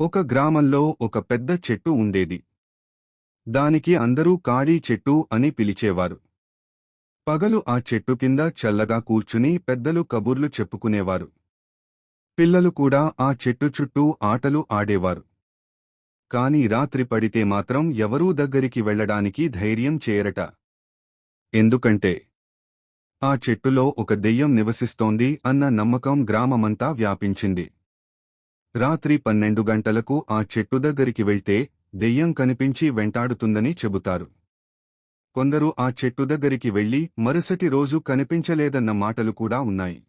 ఒక గ్రామంలో ఒక పెద్ద చెట్టు ఉండేది. దానికి అందరూ కాళీ చెట్టు అని పిలిచేవారు. పగలు ఆ చెట్టు కింద చల్లగా కూర్చుని పెద్దలు కబుర్లు చెప్పుకునేవారు. పిల్లలు కూడా ఆ చెట్టు చుట్టూ ఆటలు ఆడేవారు. కాని రాత్రి పడితే మాత్రం ఎవరూ దగ్గరికి వెళ్ళడానికి ధైర్యం చేయరట ఎందుకంటే ఆ చెట్టులో ఒక దెయ్యం నివసిస్తోంది అన్న నమ్మకం గ్రామమంతా వ్యాపించింది. రాత్రి పన్నెండు గంటలకు ఆ చెట్టు దగ్గరికి వెళ్తే దెయ్యం కనిపించి వెంటాడుతుందని చెబుతారు. కొందరు ఆ చెట్టు దగ్గరికి వెళ్ళి మరుసటి రోజు కనిపించలేదన్న మాటలు కూడా ఉన్నాయి.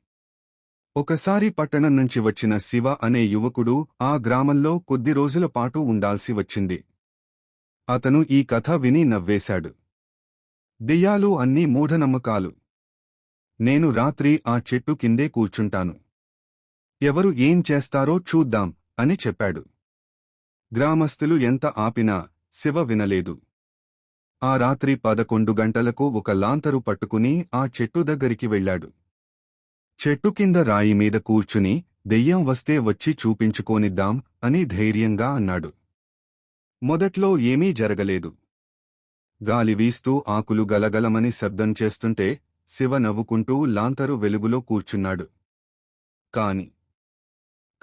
ఒకసారి పట్టణం నుంచి వచ్చిన శివ అనే యువకుడు ఆ గ్రామంలో కొద్ది రోజుల పాటు ఉండాల్సి వచ్చింది. అతను ఈ కథ విని నవ్వేశాడు. దెయ్యాలు అన్నీ మూఢనమ్మకాలు. నేను రాత్రి ఆ చెట్టు కిందే కూర్చుంటాను. ఎవరు ఏం చేస్తారో చూద్దాం అని చెప్పాడు. గ్రామస్తులు ఎంత ఆపినా శివ వినలేదు. ఆ రాత్రి పదకొండు గంటలకు ఒక లాంతరు పట్టుకుని ఆ చెట్టు దగ్గరికి వెళ్ళాడు. చెట్టు కింద రాయి మీద కూర్చుని దెయ్యం వస్తే వచ్చి చూపించుకోనిద్దాం అని ధైర్యంగా అన్నాడు. మొదట్లో ఏమీ జరగలేదు. గాలి వీస్తూ ఆకులు గలగలమని శబ్దం చేస్తుంటే శివ నవ్వుకుంటూ లాంతరు వెలుగులో కూర్చున్నాడు. కాని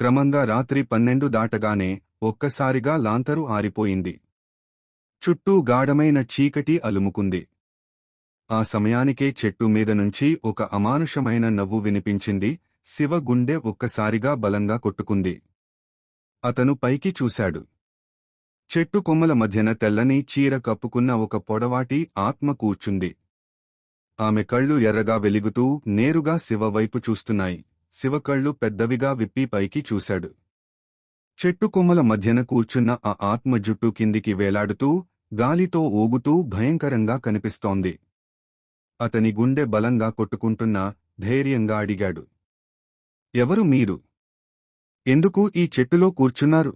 క్రమంగా రాత్రి పన్నెండు దాటగానే ఒక్కసారిగా లాంతరు ఆరిపోయింది. చుట్టూ గాఢమైన చీకటి అలుముకుంది. ఆ సమయానికే చెట్టు మీద నుంచి ఒక అమానుషమైన నవ్వు వినిపించింది. శివ గుండె ఒక్కసారిగా బలంగా కొట్టుకుంది. అతను పైకి చూశాడు. చెట్టు కొమ్మల మధ్యన తెల్లని చీర కప్పుకున్న ఒక పొడవాటి ఆత్మ కూర్చుంది. ఆమె కళ్ళు ఎర్రగా వెలుగుతూ నేరుగా శివ వైపు చూస్తున్నాయి. శివకళ్ళు పెద్దవిగా విప్పి పైకి చూశాడు. చెట్టు కొమ్మల మధ్యన కూర్చున్న ఆ ఆత్మ జుట్టు కిందికి వేలాడుతూ గాలితో ఊగుతూ భయంకరంగా కనిపిస్తోంది. అతని గుండె బలంగా కొట్టుకుంటున్నా ధైర్యంగా అడిగాడు. ఎవరు మీరు? ఎందుకు ఈ చెట్టులో కూర్చున్నారు?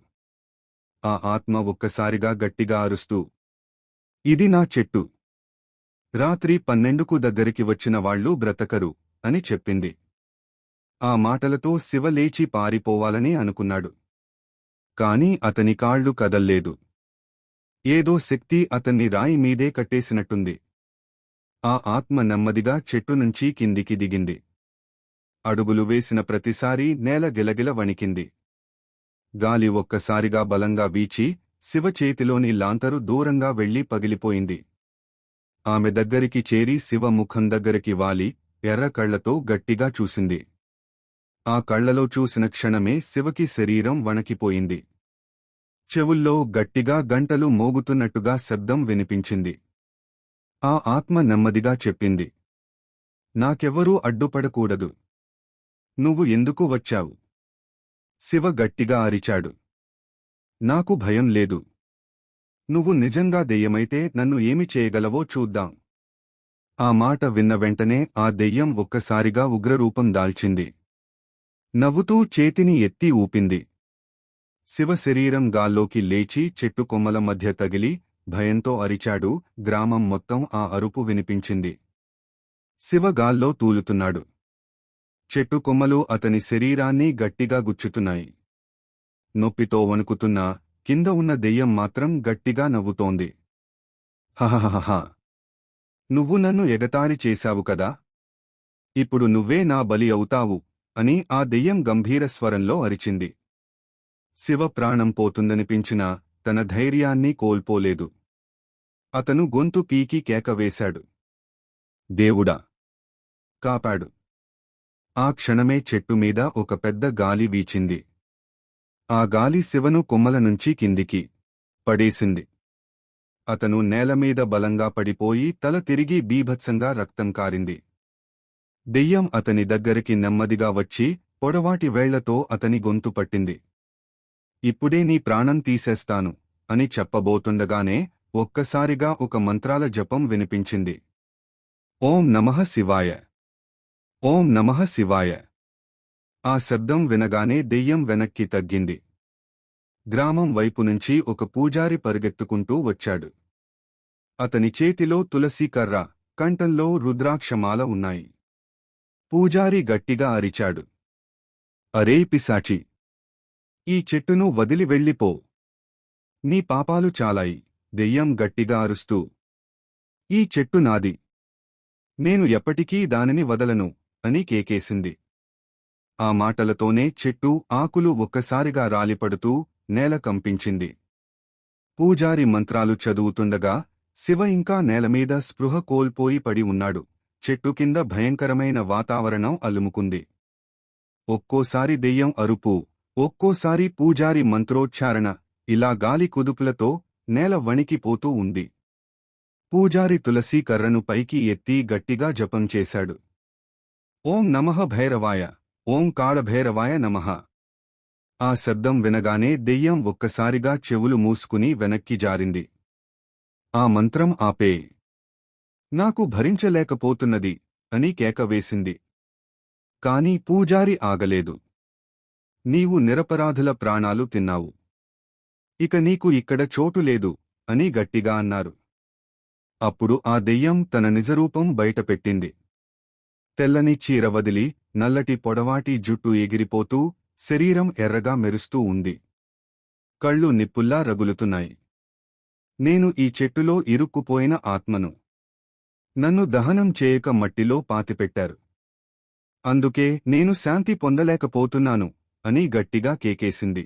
ఆ ఆత్మ ఒక్కసారిగా గట్టిగా అరుస్తూ ఇది నా చెట్టు. రాత్రి పన్నెండుకు దగ్గరికి వచ్చిన వాళ్ళు బ్రతకరు అని చెప్పింది. ఆ మాటలతో శివ లేచి పారిపోవాలనే అనుకున్నాడు. కాని అతని కాళ్ళు కదల్లేదు. ఏదో శక్తి అతన్ని రాయి మీదే కట్టేసినట్టుంది. ఆ ఆత్మ నెమ్మదిగా చెట్టు నుంచి కిందికి దిగింది. అడుగులు వేసిన ప్రతిసారీ నేల గిలగిల వణికింది. గాలి ఒక్కసారిగా బలంగా వీచి శివ చేతిలోని లాంతరు దూరంగా వెళ్ళి పగిలిపోయింది. ఆమె దగ్గరికి చేరి శివ ముఖం దగ్గరికి వాలి ఎర్ర కళ్ళతో గట్టిగా చూసింది. ఆ కళ్ళలో చూసిన క్షణమే శివకి శరీరం వణకిపోయింది. చెవుల్లో గట్టిగా గంటలు మోగుతున్నట్టుగా శబ్దం వినిపించింది. ఆ ఆత్మ నెమ్మదిగా చెప్పింది. నాకెవ్వరూ అడ్డుపడకూడదు. నువ్వు ఎందుకు వచ్చావు? శివ గట్టిగా అరిచాడు. నాకు భయం లేదు. నువ్వు నిజంగా దెయ్యమైతే నన్ను ఏమి చేయగలవో చూద్దాం. ఆ మాట విన్న వెంటనే ఆ దెయ్యం ఒక్కసారిగా ఉగ్రరూపం దాల్చింది. నవ్వుతూ చేతిని ఎత్తి ఊపింది. శివ శరీరం గాల్లోకి లేచి చెట్టు కొమ్మల మధ్య తగిలి భయంతో అరిచాడు. గ్రామం మొత్తం ఆ అరుపు వినిపించింది. శివ గాల్లో తూలుతున్నాడు. చెట్టు కొమ్మలు అతని శరీరాన్ని గట్టిగా గుచ్చుతున్నాయి. నొప్పితో వణుకుతున్న కింద ఉన్న దెయ్యం మాత్రం గట్టిగా నవ్వుతోంది. హహహహ నువ్వు నన్ను ఎగతారి చేశావు కదా? ఇప్పుడు నువ్వే నా బలి అవుతావు. అని ఆ దెయ్యం గంభీర స్వరంలో అరిచింది. శివ ప్రాణం పోతుందనిపించినా తన ధైర్యాన్ని కోల్పోలేదు. అతను గొంతు పీకి కేక వేశాడు. దేవుడా కాపాడు. ఆ క్షణమే చెట్టు మీద ఒక పెద్ద గాలి వీచింది. ఆ గాలి శివను కొమ్మల నుంచి కిందికి పడేసింది. అతను నేలమీద బలంగా పడిపోయి తల తిరిగి బీభత్సంగా రక్తం కారింది. దెయ్యం అతని దగ్గరికి నెమ్మదిగా వచ్చి పొడవాటి వేళ్ళతో అతని గొంతు పట్టింది. ఇప్పుడే నీ ప్రాణం తీసేస్తాను అని చెప్పబోతుండగానే ఒక్కసారిగా ఒక మంత్రాల జపం వినిపించింది. ఓం నమః శివాయ. ఓం నమః శివాయ. ఆ శబ్దం వినగానే దెయ్యం వెనక్కి తగ్గింది. గ్రామం వైపు నుంచి ఒక పూజారి పరిగెత్తుకుంటూ వచ్చాడు. అతని చేతిలో తులసి కర్ర కంఠంలో రుద్రాక్షమాల ఉన్నాయి. పూజారి గట్టిగా అరిచాడు. అరే పిశాచి ఈ చెట్టును వదిలి వెళ్ళిపో. నీ పాపాలు చాలాయి దెయ్యం గట్టిగా అరుస్తూ. ఈ చెట్టు నాది. నేను ఎప్పటికీ దానిని వదలను అని కేకేసింది. ఆ మాటలతోనే చెట్టు ఆకులు ఒక్కసారిగా రాలిపడుతూ నేల కంపించింది. పూజారి మంత్రాలు చదువుతుండగా శివ ఇంకా నేలమీద స్పృహ కోల్పోయి పడి ఉన్నాడు. చెట్టు కింద భయంకరమైన వాతావరణం అలుముకుంది. ఒక్కోసారి దెయ్యం అరుపు ఒక్కోసారి పూజారి మంత్రోచ్చారణ ఇలా గాలి కుదుపులతో నేల వణికిపోతూ ఉంది. పూజారి తులసీ కర్రను పైకి ఎత్తి గట్టిగా జపం చేశాడు. ఓం నమః భైరవాయ ఓం కాళభైరవాయ నమః. ఆ శబ్దం వినగానే దెయ్యం ఒక్కసారిగా చెవులు మూసుకుని వెనక్కి జారింది. ఆ మంత్రం ఆపే. నాకు భరించలేకపోతున్నది అని కేకవేసింది కాని పూజారి ఆగలేదు. నీవు నిరపరాధుల ప్రాణాలు తిన్నావు. ఇక నీకు ఇక్కడ చోటు లేదు అని గట్టిగా అన్నారు. అప్పుడు ఆ దెయ్యం తన నిజరూపం బయటపెట్టింది. తెల్లని చీర వదిలి నల్లటి పొడవాటి జుట్టు ఎగిరిపోతూ శరీరం ఎర్రగా మెరుస్తూ ఉంది. కళ్ళు నిప్పుల్లా రగులుతున్నాయి. నేను ఈ చెట్టులో ఇరుక్కుపోయిన ఆత్మను. నన్ను దహనం చేయక మట్టిలో పాతిపెట్టారు. అందుకే నేను శాంతి పొందలేకపోతున్నాను అని గట్టిగా కేకేసింది.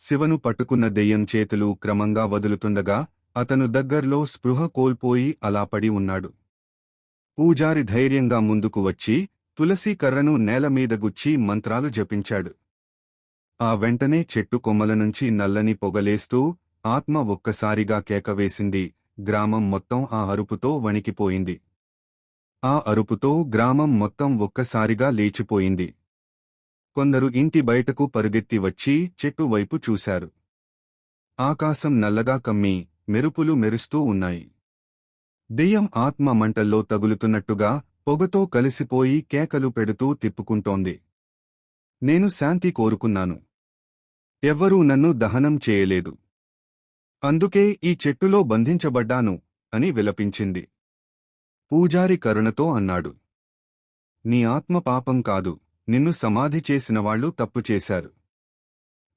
శివను పట్టుకున్న దెయ్యం చేతులు క్రమంగా వదులుతుండగా అతను దగ్గర్లో స్పృహ కోల్పోయి అలా పడి ఉన్నాడు. పూజారి ధైర్యంగా ముందుకు వచ్చి తులసీ కర్రను నేలమీద గుచ్చి మంత్రాలు జపించాడు. ఆ వెంటనే చెట్టు కొమ్మల నుంచి నల్లని పొగలేస్తూ ఆత్మ ఒక్కసారిగా కేకవేసింది గ్రామం మొత్తం ఆ అరుపుతో వణికిపోయింది. ఆ అరుపుతో గ్రామం మొత్తం ఒక్కసారిగా లేచిపోయింది. కొందరు ఇంటి బయటకు పరుగెత్తి వచ్చి చెట్టు వైపు చూశారు. ఆకాశం నల్లగా కమ్మి మెరుపులు మెరుస్తూ ఉన్నాయి. దెయ్యం ఆత్మ మంటల్లో తగులుతున్నట్టుగా పొగతో కలిసిపోయి కేకలు పెడుతూ తిప్పుకుంటోంది. నేను శాంతి కోరుకున్నాను. ఎవ్వరూ నన్ను దహనం చేయలేదు. అందుకే ఈ చెట్టులో బంధించబడ్డాను అని విలపించింది. పూజారి కరుణతో అన్నాడు. నీ ఆత్మ పాపం కాదు నిన్ను సమాధి చేసినవాళ్ళు తప్పు చేశారు.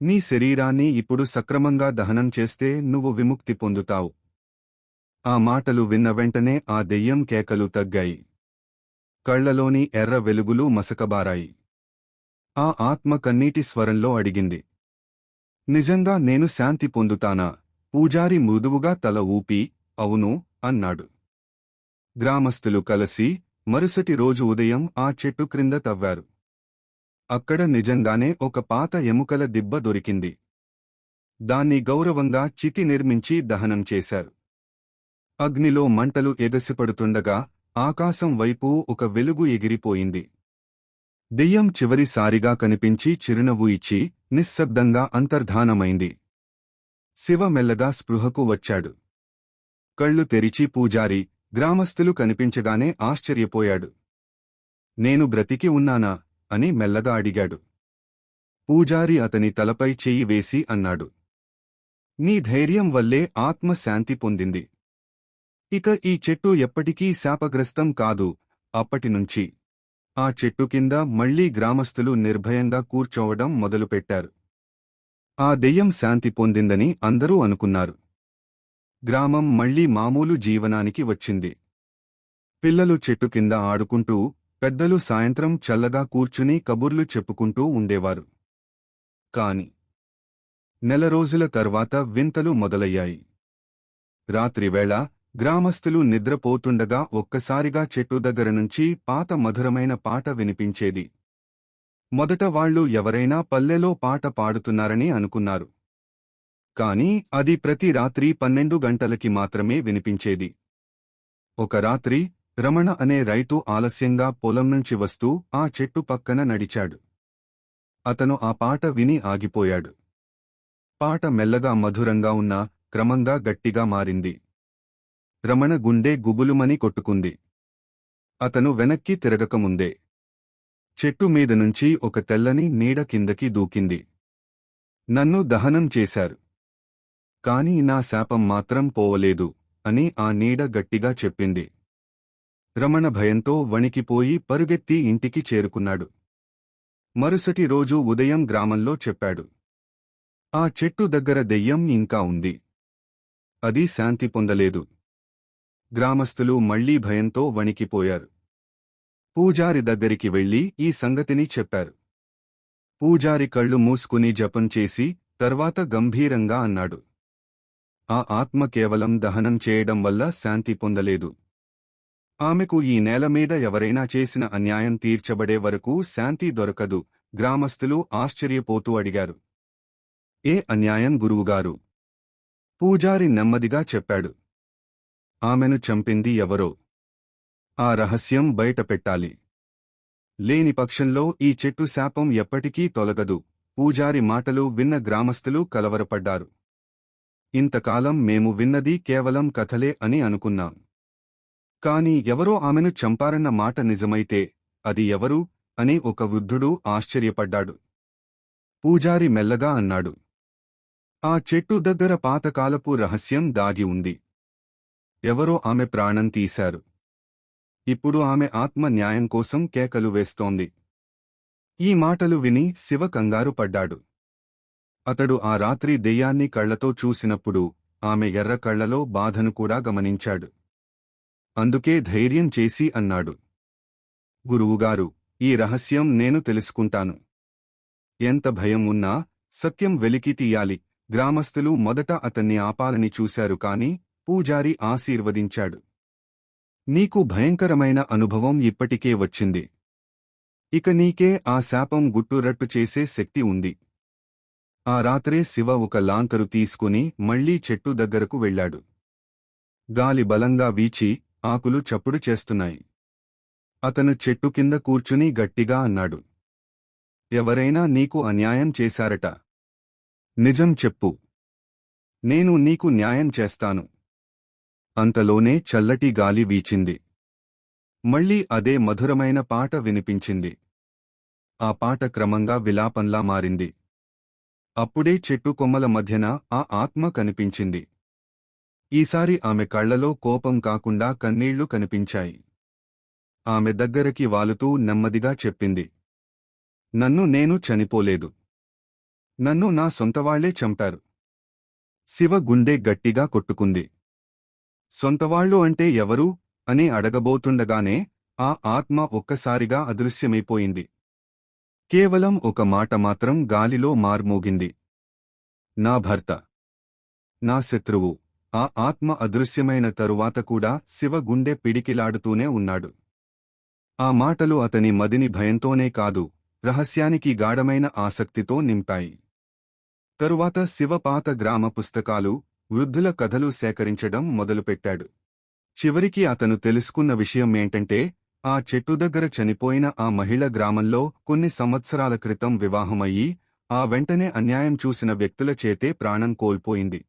నీ శరీరాన్ని ఇప్పుడు సక్రమంగా దహనం చేస్తే నువ్వు విముక్తి పొందుతావు. ఆ మాటలు విన్న వెంటనే ఆ దెయ్యం కేకలు తగ్గాయి. కళ్ళలోని ఎర్ర వెలుగులు మసకబారాయి. ఆ ఆత్మ కన్నీటి స్వరంలో అడిగింది. నిజంగా నేను శాంతి పొందుతానా? పూజారి మృదువుగా తల ఊపి అవును అన్నాడు. గ్రామస్తులు కలసి మరుసటి రోజు ఉదయం ఆ చెట్టు క్రింద తవ్వారు. అక్కడ నిజంగానే ఒక పాత ఎముకల దిబ్బ దొరికింది. దాన్ని గౌరవంగా చితి నిర్మించి దహనం చేశారు. అగ్నిలో మంటలు ఎగసిపడుతుండగా ఆకాశం వైపు ఒక వెలుగు ఎగిరిపోయింది. దెయ్యం చివరిసారిగా కనిపించి చిరునవ్వు ఇచ్చి నిశ్శబ్దంగా అంతర్ధానమైంది. శివ మెల్లగా స్పృహకు వచ్చాడు. కళ్ళు తెరిచి పూజారి గ్రామస్థులు కనిపించగానే ఆశ్చర్యపోయాడు. నేను బ్రతికి ఉన్నానా? అని మెల్లగా అడిగాడు. పూజారి అతని తలపై చెయ్యి వేసి అన్నాడు. నీ ధైర్యం వల్లే ఆత్మ శాంతి పొందింది. ఇక ఈ చెట్టు ఎప్పటికీ శాపగ్రస్తం కాదు అప్పటినుంచి ఆ చెట్టు కింద మళ్ళీ గ్రామస్తులు నిర్భయంగా కూర్చోవడం మొదలుపెట్టారు. ఆ దెయ్యం శాంతి పొందిందని అందరూ అనుకున్నారు. గ్రామం మళ్ళీ మామూలు జీవనానికి వచ్చింది. పిల్లలు చెట్టు కింద ఆడుకుంటూ పెద్దలు సాయంత్రం చల్లగా కూర్చుని కబుర్లు చెప్పుకుంటూ ఉండేవారు. కాని నెల రోజుల తర్వాత వింతలు మొదలయ్యాయి. రాత్రివేళ గ్రామస్తులు నిద్రపోతుండగా ఒక్కసారిగా చెట్టు దగ్గర నుంచి పాత మధురమైన పాట వినిపించేది. మొదట వాళ్ళు ఎవరైనా పల్లెలో పాట పాడుతున్నారని అనుకున్నారు. కాని అది ప్రతి రాత్రి పన్నెండు గంటలకి మాత్రమే వినిపించేది. ఒక రాత్రి రమణ అనే రైతు ఆలస్యంగా పొలం నుంచి వస్తూ ఆ చెట్టు పక్కన నడిచాడు. అతను ఆ పాట విని ఆగిపోయాడు. పాట మెల్లగా మధురంగా ఉన్నా క్రమంగా గట్టిగా మారింది. రమణ గుండె గుబులుమని కొట్టుకుంది. అతను వెనక్కి తిరగకముందే చెట్టు మీద నుంచి ఒక తెల్లని నీడ కిందకి దూకింది. నన్ను దహనం చేశారు. కాని నా శాపం మాత్రం పోవలేదు అని ఆ నీడ గట్టిగా చెప్పింది. రమణ భయంతో వణికిపోయి పరుగెత్తి ఇంటికి చేరుకున్నాడు. మరుసటి రోజు ఉదయం గ్రామంలో చెప్పాడు. ఆ చెట్టు దగ్గర దెయ్యం ఇంకా ఉంది. అది శాంతి పొందలేదు. గ్రామస్తులు మళ్ళీ భయంతో వణికిపోయారు. పూజారి దగ్గరికి వెళ్ళి ఈ సంగతిని చెప్పారు. పూజారి కళ్ళు మూసుకుని జపం చేసి తర్వాత గంభీరంగా అన్నాడు. ఆ ఆత్మ కేవలం దహనం చేయడం వల్ల శాంతి పొందలేదు. ఆమెకు ఈ నేల మీద ఎవరైనా చేసిన అన్యాయం తీర్చబడే వరకు శాంతి దొరకదు గ్రామస్తులు ఆశ్చర్యపోతూ అడిగారు. ఏ అన్యాయం గురువుగారు? పూజారి నెమ్మదిగా చెప్పాడు. ఆమెను చంపింది ఎవరో? ఆ రహస్యం బయటపెట్టాలి. లేని పక్షంలో ఈ చెట్టు శాపం ఎప్పటికీ తొలగదు. పూజారి మాటలు విన్న గ్రామస్థులు కలవరపడ్డారు. ఇంతకాలం మేము విన్నది కేవలం కథలే అని అనుకున్నాం. కాని ఎవరో ఆమెను చంపారన్న మాట నిజమైతే అది ఎవరు అని ఒక వృద్ధుడు ఆశ్చర్యపడ్డాడు. పూజారి మెల్లగా అన్నాడు. ఆ చెట్టు దగ్గర పాతకాలపు రహస్యం దాగి ఉంది. ఎవరో ఆమె ప్రాణం తీశారు. ఇప్పుడు ఆమె ఆత్మ న్యాయం కోసం కేకలు వేస్తోంది. ఈ మాటలు విని శివ కంగారు పడ్డాడు. అతడు ఆ రాత్రి దెయ్యాన్ని కళ్ళతో చూసినప్పుడు ఆమె ఎర్ర కళ్ళలో బాధను కూడా గమనించాడు. అందుకే ధైర్యం చేసి అన్నాడు. గురువుగారు ఈ రహస్యం నేను తెలుసుకుంటాను. ఎంత భయం ఉన్నా సత్యం వెలికి తీయాలి. గ్రామస్థులు మొదట అతన్ని ఆపాలని చూశారు కాని పూజారి ఆశీర్వదించాడు. నీకు భయంకరమైన అనుభవం ఇప్పటికే వచ్చింది. ఇక నీకే ఆ శాపం గుట్టురట్టు చేసే శక్తి ఉంది. ఆ రాత్రే శివ ఒక లాంతరు తీసుకుని మళ్ళీ చెట్టు దగ్గరకు వెళ్ళాడు. గాలి బలంగా వీచి ఆకులు చప్పుడు చేస్తున్నాయి. అతను చెట్టు కింద కూర్చుని గట్టిగా అన్నాడు. ఎవరైనా నీకు అన్యాయం చేశారట. నిజం చెప్పు. నేను నీకు న్యాయం చేస్తాను. అంతలోనే చల్లటి గాలి వీచింది. మళ్ళీ అదే మధురమైన పాట వినిపించింది. ఆ పాట క్రమంగా విలాపంలా మారింది. అప్పుడే చెట్టు కొమ్మల మధ్యన ఆ ఆత్మ కనిపించింది. ఈసారి ఆమె కళ్ళలో కోపం కాకుండా కన్నీళ్ళు కనిపించాయి. ఆమె దగ్గరకి వాలుతూ నెమ్మదిగా చెప్పింది. నన్ను నేను చనిపోలేదు. నన్ను నా సొంతవాళ్ళే చంపారు. శివ గుండె గట్టిగా కొట్టుకుంది. సొంతవాళ్ళు అంటే ఎవరు? అని అడగబోతుండగానే ఆ ఆత్మ ఒక్కసారిగా అదృశ్యమైపోయింది. కేవలం ఒక మాట మాత్రం గాలిలో మార్మోగింది. నా భర్త. నా శత్రువు. ఆ ఆత్మ అదృశ్యమైన తరువాత కూడా శివ గుండె పిడికిలాడుతూనే ఉన్నాడు. ఆ మాటలు అతని మదిని భయంతోనే కాదు రహస్యానికి గాఢమైన ఆసక్తితో నింపాయి. తరువాత శివ పాత గ్రామ పుస్తకాలు వృద్ధుల కథలు సేకరించడం మొదలుపెట్టాడు. చివరికి అతను తెలుసుకున్న విషయం ఏంటంటే ఆ చెట్టు దగ్గర చనిపోయిన ఆ మహిళ గ్రామంలో కొన్ని సంవత్సరాల క్రితం వివాహమయ్యి ఆ వెంటనే అన్యాయం చూసిన వ్యక్తుల చేతే ప్రాణం కోల్పోయింది.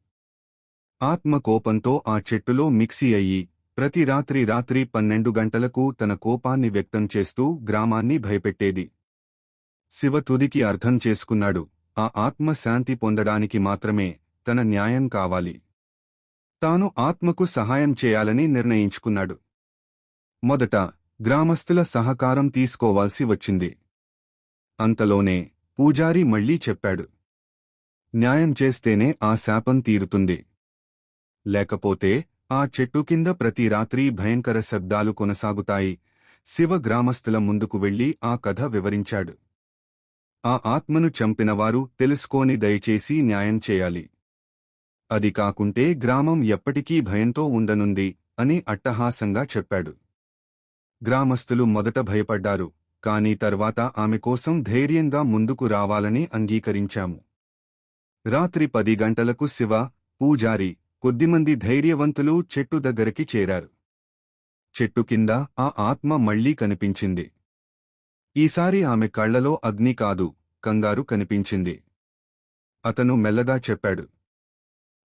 ఆత్మ కోపంతో ఆ చెట్టులో మిక్సీ అయ్యి ప్రతి రాత్రి రాత్రి పన్నెండు గంటలకు తన కోపాన్ని వ్యక్తం చేస్తూ గ్రామాన్ని భయపెట్టేది. శివ తుదికి అర్థం చేసుకున్నాడు ఆ ఆత్మ శాంతి పొందడానికి మాత్రమే తన న్యాయం కావాలి. తాను ఆత్మకు సహాయం చేయాలని నిర్ణయించుకున్నాడు. మొదట గ్రామస్తుల సహకారం తీసుకోవాల్సి వచ్చింది. అంతలోనే పూజారి మళ్ళీ చెప్పాడు. న్యాయం చేస్తేనే ఆ శాపం తీరుతుంది. లేకపోతే ఆ చెట్టు కింద ప్రతి రాత్రి భయంకర శబ్దాలు కొనసాగుతాయి. శివ గ్రామస్తుల ముందుకు వెళ్ళి ఆ కథ వివరించాడు. ఆ ఆత్మను చంపినవారు తెలుసుకోని దయచేసి న్యాయం చేయాలి. అది కాకుంటే గ్రామం ఎప్పటికీ భయంతో ఉండనుంది అని అట్టహాసంగా చెప్పాడు. గ్రామస్తులు మొదట భయపడ్డారు కాని తర్వాత ఆమె కోసం ధైర్యంగా ముందుకు రావాలని అంగీకరించాము. రాత్రి పది గంటలకు శివ పూజారి కొద్దిమంది ధైర్యవంతులు చెట్టు దగ్గరికి చేరారు. చెట్టు కింద ఆ ఆత్మ మళ్ళీ కనిపించింది. ఈసారి ఆమె కళ్ళలో అగ్ని కాదు కంగారు కనిపించింది. అతను మెల్లగా చెప్పాడు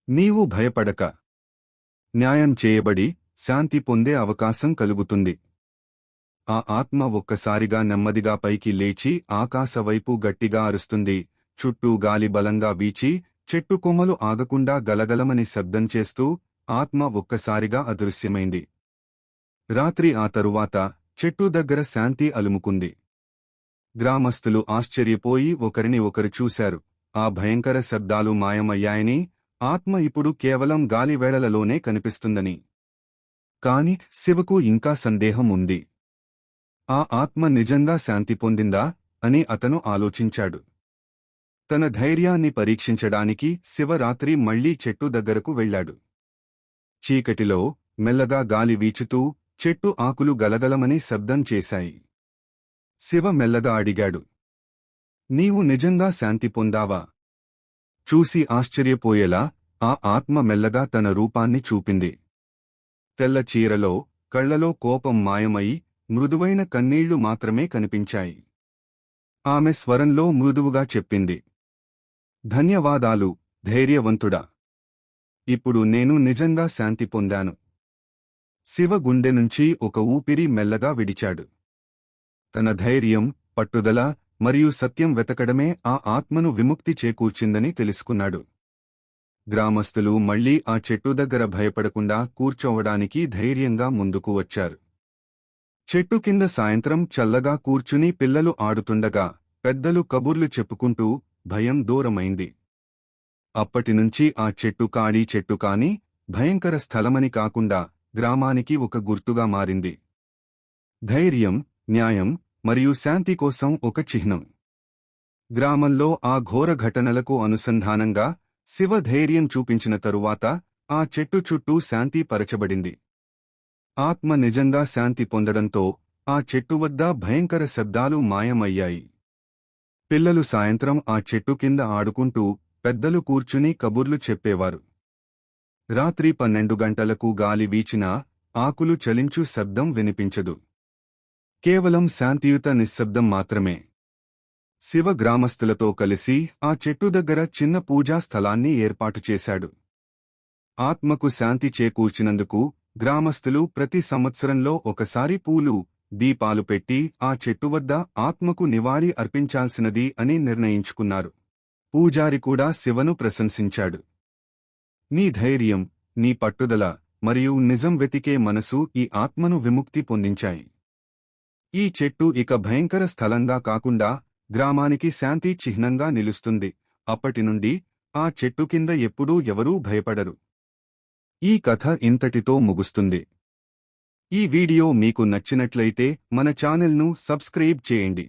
నీవు భయపడక. న్యాయం చేయబడి శాంతి పొందే అవకాశం కలుగుతుంది. ఆ ఆత్మ ఒక్కసారిగా నెమ్మదిగా పైకి లేచి ఆకాశవైపు గట్టిగా అరుస్తుంది. చుట్టూ గాలి బలంగా వీచి చెట్టు కొమ్మలు ఆగకుండా గలగలమని శబ్దం చేస్తూ ఆత్మ ఒక్కసారిగా అదృశ్యమైంది. రాత్రి ఆ తరువాత చెట్టు దగ్గర శాంతి అలుముకుంది. గ్రామస్తులు ఆశ్చర్యపోయి ఒకరిని ఒకరు చూశారు. ఆ భయంకర శబ్దాలు మాయమయ్యాయని ఆత్మ ఇప్పుడు కేవలం గాలివేళలలోనే కనిపిస్తుందని. కాని శివకు ఇంకా సందేహం ఉంది. ఆ ఆత్మ నిజంగా శాంతి పొందిందా అని అతను ఆలోచించాడు. తన ధైర్యాన్ని పరీక్షించడానికి శివరాత్రి మళ్ళీ చెట్టు దగ్గరకు వెళ్ళాడు. చీకటిలో మెల్లగా గాలి వీచుతూ చెట్టు ఆకులు గలగలమని శబ్దం చేశాయి. శివ మెల్లగా అడిగాడు. నీవు నిజంగా శాంతి పొందావా? చూసి ఆశ్చర్యపోయేలా ఆ ఆత్మ మెల్లగా తన రూపాన్ని చూపింది. తెల్ల చీరలో కళ్ళలో కోపం మాయమై మృదువైన కన్నీళ్ళు మాత్రమే కనిపించాయి. ఆమె స్వరంలో మృదువుగా చెప్పింది. ధన్యవాదాలు ధైర్యవంతుడా. ఇప్పుడు నేను నిజంగా శాంతి పొందాను. శివ గుండె నుంచి ఒక ఊపిరి మెల్లగా విడిచాడు. తన ధైర్యం పట్టుదల మరియు సత్యం వెతకడమే ఆ ఆత్మను విముక్తి చేకూర్చిందని తెలుసుకున్నాడు. గ్రామస్తులు మళ్ళీ ఆ చెట్టు దగ్గర భయపడకుండా కూర్చోవడానికి ధైర్యంగా ముందుకు వచ్చారు. చెట్టు కింద సాయంత్రం చల్లగా కూర్చుని పిల్లలు ఆడుతుండగా పెద్దలు కబుర్లు చెప్పుకుంటూ భయం దూరమైంది. అప్పటినుంచి ఆ చెట్టు కాడి చెట్టు కాని భయంకర స్థలమని కాకుండా గ్రామానికి ఒక గుర్తుగా మారింది. ధైర్యం న్యాయం మరియు శాంతి కోసం ఒక చిహ్నం. గ్రామంలో ఆ ఘోర ఘటనలకు అనుసంధానంగా శివ ధైర్యం చూపించిన తరువాత ఆ చెట్టు చుట్టూ శాంతి పరచబడింది. ఆత్మ నిజంగా శాంతి పొందడంతో ఆ చెట్టు వద్ద భయంకర శబ్దాలు మాయమయ్యాయి. పిల్లలు సాయంత్రం ఆ చెట్టు కింద ఆడుకుంటూ పెద్దలు కూర్చుని కబుర్లు చెప్పేవారు. రాత్రి పన్నెండు గంటలకు గాలి వీచినా ఆకులు చలించు శబ్దం వినిపించదు. కేవలం శాంతియుత నిశ్శబ్దం మాత్రమే. శివ గ్రామస్తులతో కలిసి ఆ చెట్టు దగ్గర చిన్న పూజా స్థలాన్ని ఏర్పాటు చేశాడు. ఆత్మకు శాంతి చేకూర్చినందుకు గ్రామస్తులు ప్రతి సంవత్సరంలో ఒకసారి పూలు దీపాలు పెట్టి ఆ చెట్టు వద్ద ఆత్మకు నివాళి అర్పించాల్సినది అని నిర్ణయించుకున్నారు. పూజారి కూడా శివను ప్రశంసించాడు. నీ ధైర్యం నీ పట్టుదల మరియు నిజం వెతికే మనసు ఈ ఆత్మను విముక్తి పొందించాయి. ఈ చెట్టు ఇక భయంకర స్థలంగా కాకుండా గ్రామానికి శాంతి చిహ్నంగా నిలుస్తుంది. అప్పటి నుండి ఆ చెట్టు కింద ఎప్పుడూ ఎవరూ భయపడరు. ఈ కథ ఇంతటితో ముగుస్తుంది. ఈ వీడియో మీకు నచ్చినట్లయితే మన ఛానల్ను సబ్స్క్రైబ్ చేయండి.